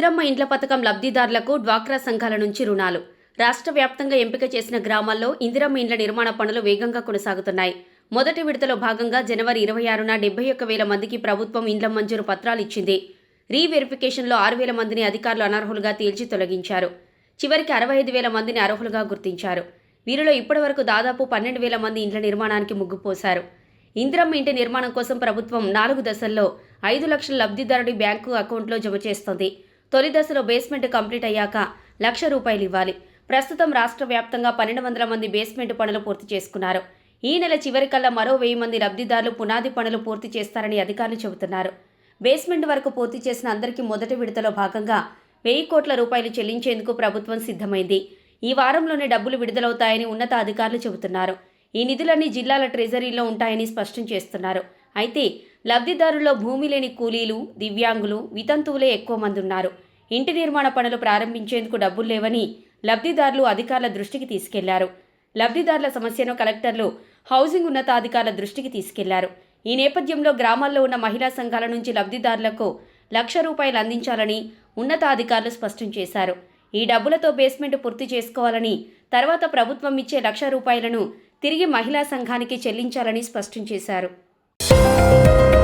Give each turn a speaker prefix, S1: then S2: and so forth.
S1: ఇందిరమ్మ ఇండ్ల పథకం లబ్ధిదారులకు డ్వాక్రా సంఘాల నుంచి రుణాలు. రాష్ట్ర వ్యాప్తంగా ఎంపిక చేసిన గ్రామాల్లో ఇందిరమ్మ ఇండ్ల నిర్మాణ పనులు వేగంగా కొనసాగుతున్నాయి. మొదటి విడతలో భాగంగా జనవరి ఇరవై ఆరున డెబ్బై ఒక్క వేల మందికి ప్రభుత్వం ఇండ్ల మంజూరు పత్రాలు ఇచ్చింది. రీవెరిఫికేషన్లో ఆరు వేల మందిని అధికారులు అనర్హులుగా తేల్చి తొలగించారు. చివరికి అరవై ఐదు వేల మందిని అర్హులుగా గుర్తించారు. వీరిలో ఇప్పటివరకు దాదాపు పన్నెండు వేల మంది ఇండ్ల నిర్మాణానికి ముగ్గుపోశారు ఇందిరమ్మ ఇంటి నిర్మాణం కోసం ప్రభుత్వం నాలుగు దశల్లో ఐదు లక్షల లబ్ధిదారుడి బ్యాంకు అకౌంట్లో జమ చేస్తోంది. తొలి దశలో బేస్మెంట్ కంప్లీట్ అయ్యాక లక్ష రూపాయలు ఇవ్వాలి. ప్రస్తుతం రాష్ట్ర వ్యాప్తంగా పన్నెండు వందల మంది బేస్మెంట్ పనులు పూర్తి చేసుకున్నారు. ఈ నెల చివరికల్లా మరో వెయ్యి మంది లబ్ధిదారులు పునాది పనులు పూర్తి చేస్తారని అధికారులు చెబుతున్నారు. బేస్మెంట్ వరకు పూర్తి చేసిన అందరికీ మొదటి విడతలో భాగంగా వెయ్యి కోట్ల రూపాయలు చెల్లించేందుకు ప్రభుత్వం సిద్ధమైంది. ఈ వారంలోనే డబ్బులు విడుదలవుతాయని ఉన్నత అధికారులు చెబుతున్నారు. ఈ నిధులన్నీ జిల్లాల ట్రెజరీలో ఉంటాయని స్పష్టం చేస్తున్నారు. అయితే లబ్ధిదారుల్లో భూమి లేని కూలీలు దివ్యాంగులు వితంతువులే ఎక్కువ మంది ఉన్నారు. ఇంటి నిర్మాణ పనులు ప్రారంభించేందుకు డబ్బులు లేవని లబ్ధిదారులు అధికారుల దృష్టికి తీసుకెళ్ళారు. లబ్ధిదారుల సమస్యను కలెక్టర్లు హౌసింగ్ ఉన్నతాధికారుల దృష్టికి తీసుకెళ్ళారు. ఈ నేపథ్యంలో గ్రామాల్లో ఉన్న మహిళా సంఘాల నుంచి లబ్ధిదారులకు లక్ష రూపాయలు అందించాలని ఉన్నతాధికారులు స్పష్టం చేశారు. ఈ డబ్బులతో బేస్మెంట్ పూర్తి చేసుకోవాలని తర్వాత ప్రభుత్వం ఇచ్చే లక్ష రూపాయలను తిరిగి మహిళా సంఘానికి చెల్లించాలని స్పష్టం చేశారు. Podcast.